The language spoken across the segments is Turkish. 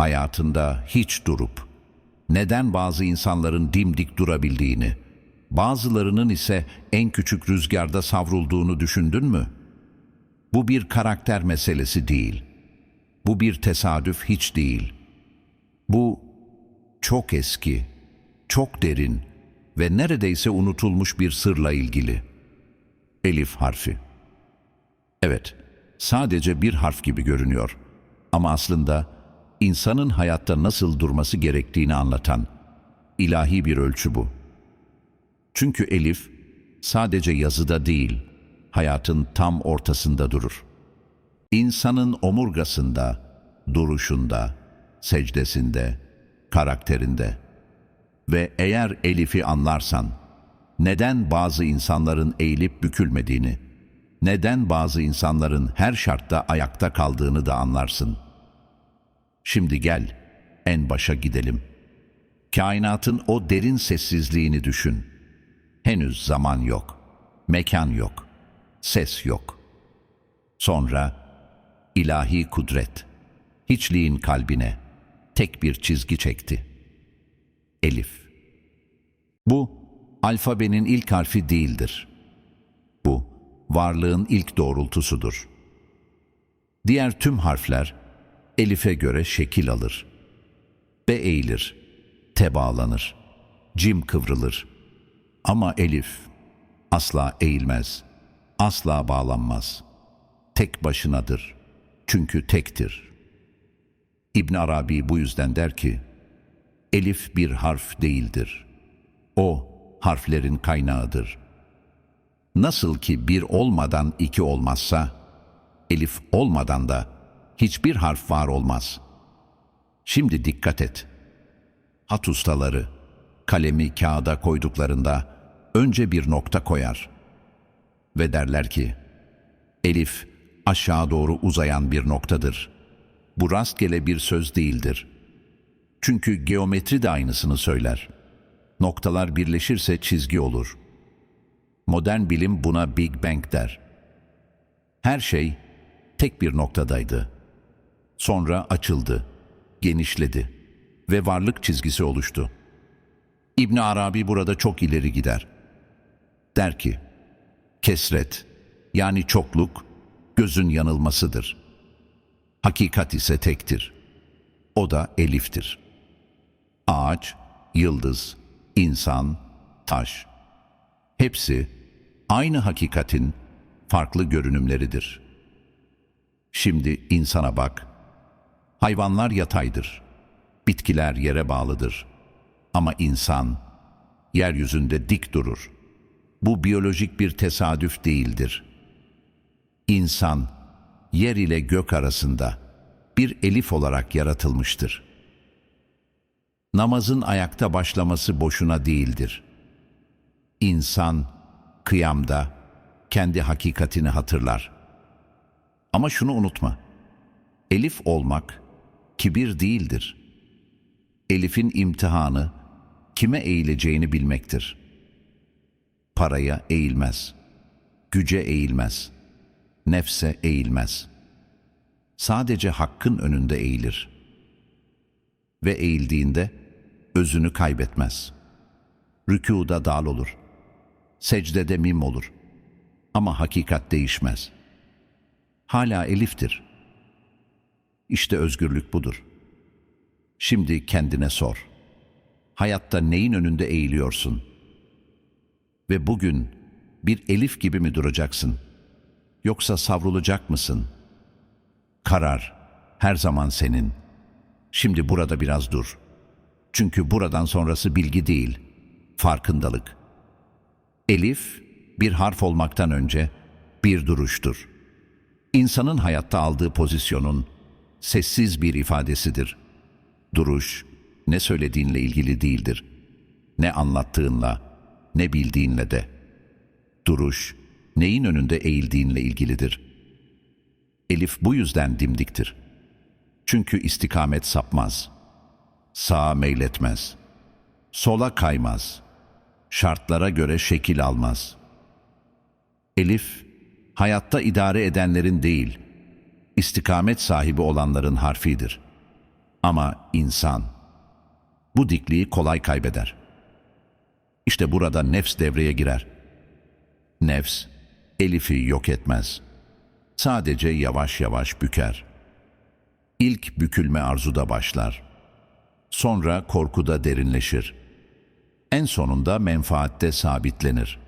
hayatında hiç durup neden bazı insanların dimdik durabildiğini, bazılarının ise en küçük rüzgarda savrulduğunu düşündün mü? Bu bir karakter meselesi değil. Bu bir tesadüf hiç değil. Bu çok eski, çok derin ve neredeyse unutulmuş bir sırla ilgili. Elif harfi. Evet, sadece bir harf gibi görünüyor. Ama aslında insanın hayatta nasıl durması gerektiğini anlatan ilahi bir ölçü bu. Çünkü elif sadece yazıda değil, hayatın tam ortasında durur. İnsanın omurgasında, duruşunda, secdesinde, karakterinde ve eğer Elif'i anlarsan, neden bazı insanların eğilip bükülmediğini, neden bazı insanların her şartta ayakta kaldığını da anlarsın. Şimdi gel, en başa gidelim. Kainatın o derin sessizliğini düşün. Henüz zaman yok, mekan yok, ses yok. Sonra ilahi kudret, hiçliğin kalbine tek bir çizgi çekti. Elif. Bu, alfabenin ilk harfi değildir. Bu, varlığın ilk doğrultusudur. Diğer tüm harfler, Elif'e göre şekil alır. B eğilir, T bağlanır, cim kıvrılır. Ama Elif asla eğilmez, asla bağlanmaz. Tek başınadır, çünkü tektir. İbn Arabi bu yüzden der ki, Elif bir harf değildir. O, harflerin kaynağıdır. Nasıl ki bir olmadan iki olmazsa, elif olmadan da hiçbir harf var olmaz. Şimdi dikkat et. Hat ustaları kalemi kağıda koyduklarında önce bir nokta koyar ve derler ki elif aşağı doğru uzayan bir noktadır. Bu rastgele bir söz değildir. Çünkü geometri de aynısını söyler. Noktalar birleşirse çizgi olur. Modern bilim buna Big Bang der. Her şey tek bir noktadaydı. Sonra açıldı, genişledi ve varlık çizgisi oluştu. İbn Arabi burada çok ileri gider. Der ki, kesret yani çokluk gözün yanılmasıdır. Hakikat ise tektir. O da eliftir. Ağaç, yıldız, insan, taş. Hepsi aynı hakikatin farklı görünümleridir. Şimdi insana bak. Hayvanlar yataydır. Bitkiler yere bağlıdır. Ama insan yeryüzünde dik durur. Bu biyolojik bir tesadüf değildir. İnsan yer ile gök arasında bir elif olarak yaratılmıştır. Namazın ayakta başlaması boşuna değildir. İnsan kıyamda kendi hakikatini hatırlar. Ama şunu unutma. Elif olmak kibir değildir. Elif'in imtihanı kime eğileceğini bilmektir. Paraya eğilmez, güce eğilmez, nefse eğilmez. Sadece hakkın önünde eğilir. Ve eğildiğinde özünü kaybetmez. Rükuda dal olur. Secdede mim olur. Ama hakikat değişmez. Hala eliftir. İşte özgürlük budur. Şimdi kendine sor. Hayatta neyin önünde eğiliyorsun? Ve bugün bir elif gibi mi duracaksın? Yoksa savrulacak mısın? Karar her zaman senin. Şimdi burada biraz dur. Çünkü buradan sonrası bilgi değil, farkındalık. Elif bir harf olmaktan önce bir duruştur. İnsanın hayatta aldığı pozisyonun sessiz bir ifadesidir. Duruş, ne söylediğinle ilgili değildir. Ne anlattığınla, ne bildiğinle de. Duruş, neyin önünde eğildiğinle ilgilidir. Elif bu yüzden dimdiktir. Çünkü istikamet sapmaz. Sağa meyletmez. Sola kaymaz. Şartlara göre şekil almaz. Elif, hayatta idare edenlerin değil, istikamet sahibi olanların harfidir. Ama insan bu dikliği kolay kaybeder. İşte burada nefs devreye girer. Nefs Elif'i yok etmez. Sadece yavaş yavaş büker. İlk bükülme arzuda başlar. Sonra korkuda derinleşir. En sonunda menfaatte sabitlenir.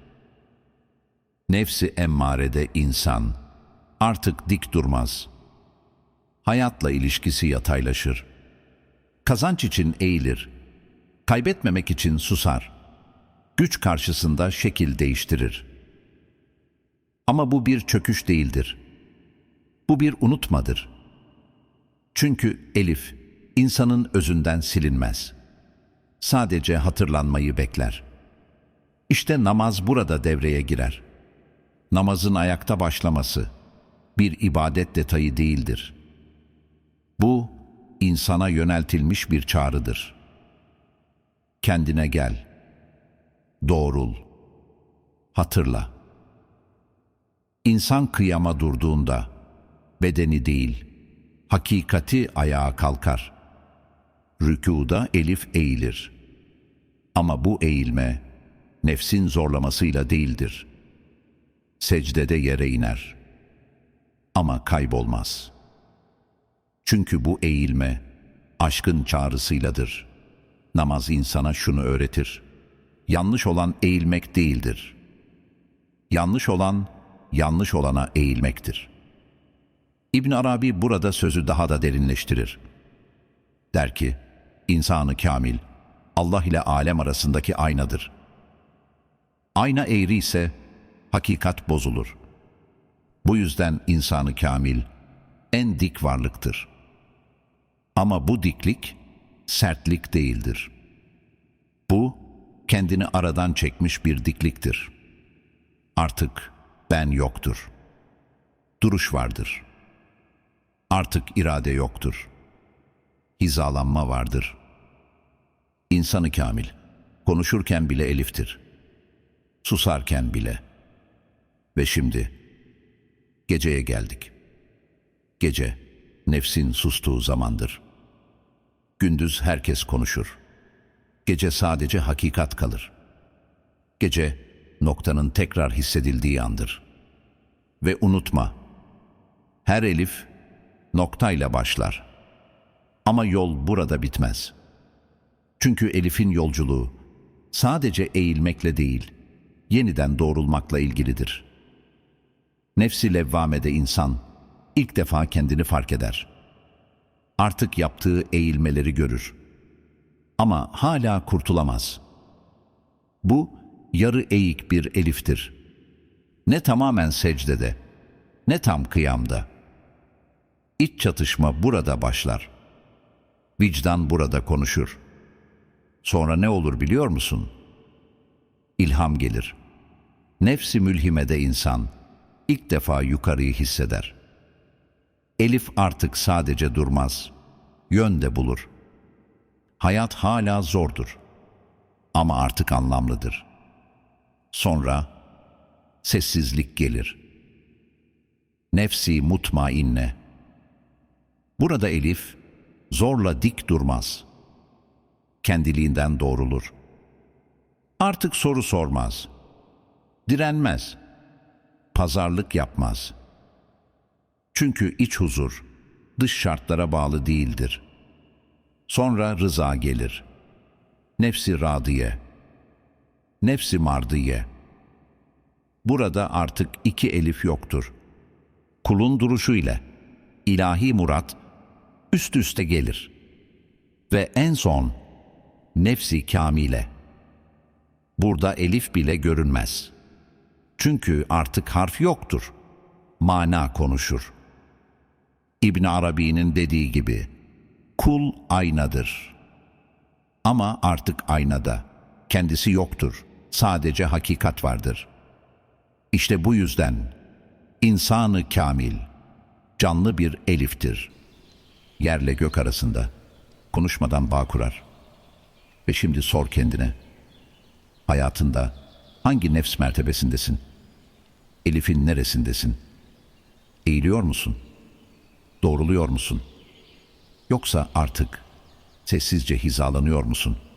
Nefsi emmarede insan artık dik durmaz. Hayatla ilişkisi yataylaşır. Kazanç için eğilir. Kaybetmemek için susar. Güç karşısında şekil değiştirir. Ama bu bir çöküş değildir. Bu bir unutmadır. Çünkü elif insanın özünden silinmez. Sadece hatırlanmayı bekler. İşte namaz burada devreye girer. Namazın ayakta başlaması bir ibadet detayı değildir. İnsana yöneltilmiş bir çağrıdır. Kendine gel. Doğrul. Hatırla. İnsan kıyama durduğunda bedeni değil, hakikati ayağa kalkar. Rükuda elif eğilir. Ama bu eğilme nefsin zorlamasıyla değildir. Secdede yere iner. Ama kaybolmaz. Çünkü bu eğilme aşkın çağrısıyladır. Namaz insana şunu öğretir. Yanlış olan eğilmek değildir. Yanlış olan yanlış olana eğilmektir. İbn Arabi burada sözü daha da derinleştirir. Der ki, insanı kamil, Allah ile alem arasındaki aynadır. Ayna eğri ise hakikat bozulur. Bu yüzden insanı kamil en dik varlıktır. Ama bu diklik sertlik değildir. Bu kendini aradan çekmiş bir dikliktir. Artık ben yoktur. Duruş vardır. Artık irade yoktur. Hizalanma vardır. İnsanı kamil, konuşurken bile eliftir. Susarken bile. Ve şimdi geceye geldik. Gece nefsin sustuğu zamandır. Gündüz herkes konuşur. Gece sadece hakikat kalır. Gece noktanın tekrar hissedildiği andır. Ve unutma, her elif noktayla başlar. Ama yol burada bitmez. Çünkü elifin yolculuğu sadece eğilmekle değil, yeniden doğrulmakla ilgilidir. Nefsi levvamede insan ilk defa kendini fark eder. Artık yaptığı eğilmeleri görür. Ama hala kurtulamaz. Bu yarı eğik bir eliftir. Ne tamamen secdede, ne tam kıyamda. İç çatışma burada başlar. Vicdan burada konuşur. Sonra ne olur biliyor musun? İlham gelir. Nefsi mülhimede insan ilk defa yukarıyı hisseder. Elif artık sadece durmaz, yön de bulur. Hayat hala zordur ama artık anlamlıdır. Sonra sessizlik gelir. Nefsi mutmainne. Burada Elif zorla dik durmaz. Kendiliğinden doğrulur. Artık soru sormaz. Direnmez. Pazarlık yapmaz. Çünkü iç huzur dış şartlara bağlı değildir. Sonra rıza gelir. Nefsi radiye. Nefsi mardiye. Burada artık iki elif yoktur. Kulun duruşu ile ilahi murat üst üste gelir. Ve en son nefsi kamile. Burada elif bile görünmez. Çünkü artık harf yoktur. Mana konuşur. İbn Arabi'nin dediği gibi kul aynadır. Ama artık aynada kendisi yoktur. Sadece hakikat vardır. İşte bu yüzden insanı kamil canlı bir eliftir. Yerle gök arasında konuşmadan bağ kurar. Ve şimdi sor kendine. Hayatında hangi nefs mertebesindesin? Elif'in neresindesin? Eğiliyor musun? doğruluyor musun? Yoksa artık sessizce hizalanıyor musun?''